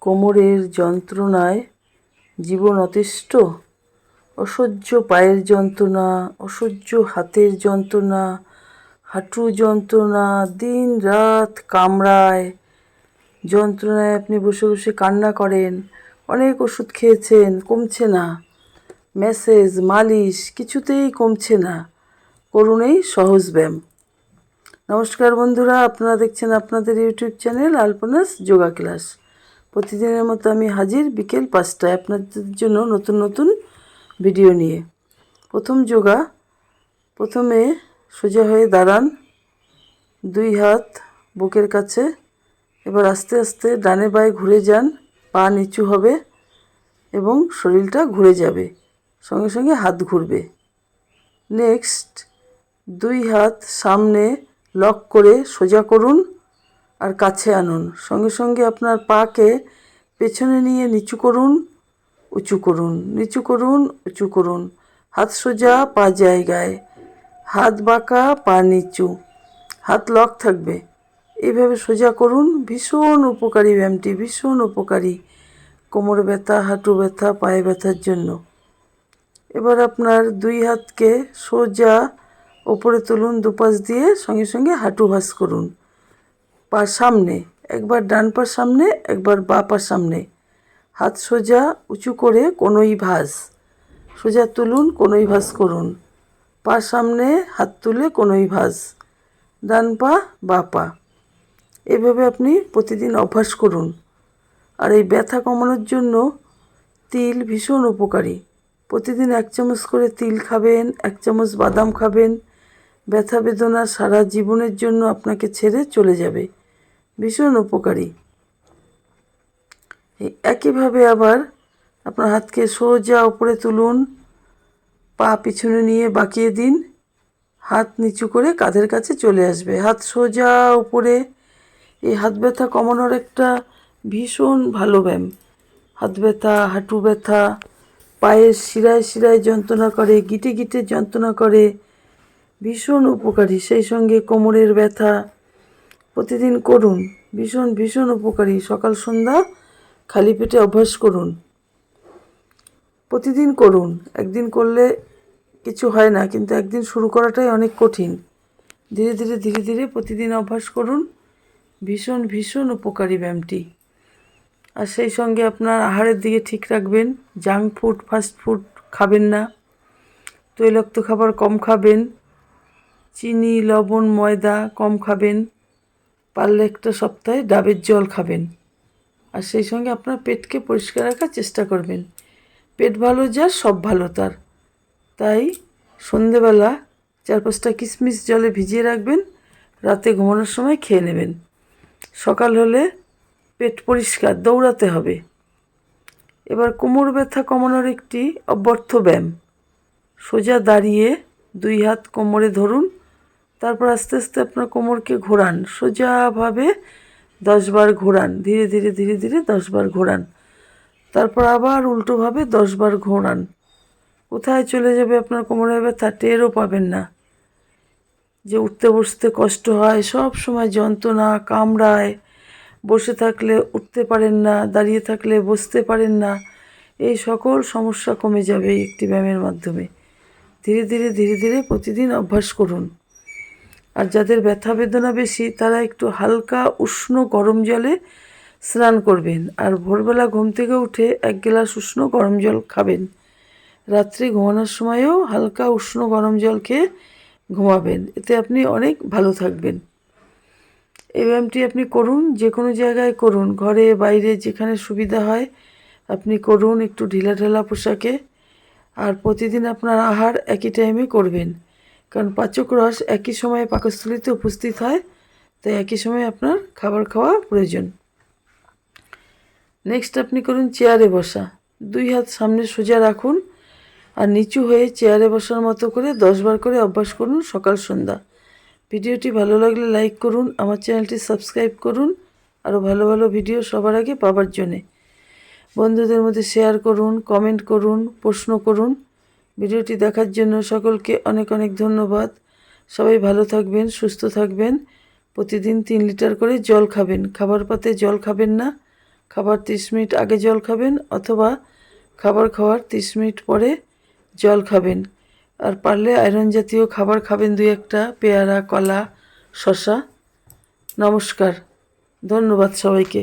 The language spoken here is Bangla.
কোমরের যন্ত্রণায় জীবন অতিষ্ঠ, অসহ্য পায়ের যন্ত্রণা, অসহ্য হাতের যন্ত্রণা, হাঁটু যন্ত্রণা, দিন রাত কামড়ায়। যন্ত্রণায় আপনি বসে বসে কান্না করেন, অনেক ওষুধ খেয়েছেন, কমছে না। মেসেজ, মালিশ কিছুতেই কমছে না। করুন এই সহজ ব্যায়াম। নমস্কার বন্ধুরা, আপনারা দেখছেন আপনাদের YouTube channel Alpana's yoga class. প্রতিদিনের মতো আমি হাজির বিকেল পাঁচটায় আপনাদের জন্য নতুন নতুন ভিডিও নিয়ে। প্রথম যোগা। প্রথমে সোজা হয়ে দাঁড়ান। দুই হাত বুকের কাছে। এবার আস্তে আস্তে ডানে বায়ে ঘুরে যান। পা নিচু হবে এবং শরীরটা ঘুরে যাবে। সঙ্গে সঙ্গে হাত ঘুরবে। নেক্সট দুই হাত সামনে লক করে সোজা করুন। আর কাছে আনুন। সঙ্গে সঙ্গে আপনার পাকে পেছনে নিয়ে নিচু করুন, উঁচু করুন, নিচু করুন, উঁচু করুন। হাত সোজা, পা জায়গায়। হাত বাঁকা, পা নিচু। হাত লক থাকবে। এইভাবে সোজা করুন। ভীষণ উপকারী ব্যায়ামটি ভীষণ উপকারী। কোমর ব্যথা, হাঁটু ব্যথা, পায়ে ব্যথার জন্য। এবার আপনার দুই হাতকে সোজা ওপরে তুলুন, দুপাশ দিয়ে সঙ্গে সঙ্গে হাঁটু ভাঁজ করুন। পা সামনে, একবার ডান পা সামনে, একবার বা পা সামনে। হাত সোজা উঁচু করে কোনোই ভাঁজ। সোজা তুলুন, কোনোই ভাঁজ করুন। পা সামনে, হাত তুলে কোনোই ভাঁজ। ডান পা, বা পা। এভাবে আপনি প্রতিদিন অভ্যাস করুন। আর এই ব্যথা কমানোর জন্য তিল ভীষণ উপকারী। প্রতিদিন এক চামচ করে তিল খাবেন, এক চামচ বাদাম খাবেন। ব্যথা বেদনা সারা জীবনের জন্য আপনাকে ছেড়ে চলে যাবে। ভীষণ উপকারী। একইভাবে আবার আপনার হাতকে সোজা উপরে তুলুন, পা পিছনে নিয়ে বাঁকিয়ে দিন, হাত নিচু করে কাঁধের কাছে চলে আসবে। হাত সোজা উপরে, এই হাত ব্যথা কমানোর একটা ভীষণ ভালো ব্যায়াম। হাত ব্যথা, হাঁটু ব্যথা, পায়ের শিরায় শিরায় যন্ত্রণা করে, গিটে গিটে যন্ত্রণা করে, ভীষণ উপকারী। সেই সঙ্গে কোমরের ব্যথা প্রতিদিন করুন। ভীষণ ভীষণ উপকারী। সকাল, সন্ধ্যা খালি পেটে অভ্যাস করুন। প্রতিদিন করুন। একদিন করলে কিছু হয় না, কিন্তু একদিন শুরু করাটাই অনেক কঠিন। ধীরে ধীরে ধীরে ধীরে প্রতিদিন অভ্যাস করুন। ভীষণ ভীষণ উপকারী ব্যায়ামটি। আর সেই সঙ্গে আপনার আহারের দিকে ঠিক রাখবেন। জাঙ্ক ফুড, ফাস্ট ফুড খাবেন না। তৈলাক্ত খাবার কম খাবেন। চিনি, লবণ, ময়দা কম খাবেন। পারলে একটা সপ্তাহে ডাবের জল খাবেন। আর সেই সঙ্গে আপনার পেটকে পরিষ্কার রাখার চেষ্টা করবেন। পেট ভালো যার, সব ভালো তার। তাই সন্ধেবেলা চার পাঁচটা কিশমিশ জলে ভিজিয়ে রাখবেন, রাতে ঘুমানোর সময় খেয়ে নেবেন। সকাল হলে পেট পরিষ্কার, দৌড়াতে হবে। এবার কোমর ব্যথা কমানোর একটি অব্যর্থ ব্যায়াম। সোজা দাঁড়িয়ে দুই হাত কোমরে ধরুন তারপর আস্তে আস্তে আপনার কোমরকে ঘোরান, সোজাভাবে দশবার ঘোরান, ধীরে ধীরে ধীরে ধীরে দশবার ঘোরান। তারপর আবার উল্টোভাবে দশবার ঘোরান। কোথায় চলে যাবে আপনার কোমরের ব্যথা টেরও পাবেন না। যে উঠতে বসতে কষ্ট হয়, সব সময় যন্ত্রণা, কামড়ায়, বসে থাকলে উঠতে পারেন না, দাঁড়িয়ে থাকলে বসতে পারেন না। এই সকল সমস্যা কমে যাবে একটি ব্যায়ামের মাধ্যমে। ধীরে ধীরে ধীরে ধীরে প্রতিদিন অভ্যাস করুন। আর যাদের ব্যথা বেদনা বেশি, তারা একটু হালকা উষ্ণ গরম জলে স্নান করবেন। আর ভোরবেলা ঘুম থেকে উঠে এক গ্লাস উষ্ণ গরম জল খাবেন। রাত্রে ঘুমানোর সময়ও হালকা উষ্ণ গরম জল খেয়ে ঘুমাবেন। এতে আপনি অনেক ভালো থাকবেন। এই ব্যায়ামটি আপনি করুন যে কোনো জায়গায় করুন। ঘরে, বাইরে, যেখানে সুবিধা হয়, আপনি করুন একটু ঢিলা ঢালা পোশাকে। আর প্রতিদিন আপনার আহার একই টাইমে করবেন। কারণ পাচক রস একই সময়ে পাকস্থলিতে উপস্থিত হয়, তাই একই সময়ে আপনার খাবার খাওয়া প্রয়োজন। নেক্সট আপনি করুন চেয়ারে বসা। দুই হাত সামনে সোজা রাখুন আর নিচু হয়ে চেয়ারে বসার মতো করে দশবার করে অভ্যাস করুন সকাল সন্ধ্যা। ভিডিওটি ভালো লাগলে লাইক করুন, আমার চ্যানেলটি সাবস্ক্রাইব করুন, আরও ভালো ভালো ভিডিও সবার আগে পাবার জন্যে। বন্ধুদের মধ্যে শেয়ার করুন, কমেন্ট করুন, প্রশ্ন করুন। ভিডিওটি দেখার জন্য সকলকে অনেক অনেক ধন্যবাদ। সবাই ভালো থাকবেন, সুস্থ থাকবেন। প্রতিদিন তিন লিটার করে জল খাবেন। খাবার পাতে জল খাবেন না। খাবার তিরিশ মিনিট আগে জল খাবেন অথবা খাবার খাওয়ার তিরিশ মিনিট পরে জল খাবেন। আর পারলে আয়রন জাতীয় খাবার খাবেন দুই একটা, পেয়ারা, কলা শশা নমস্কার। ধন্যবাদ সবাইকে।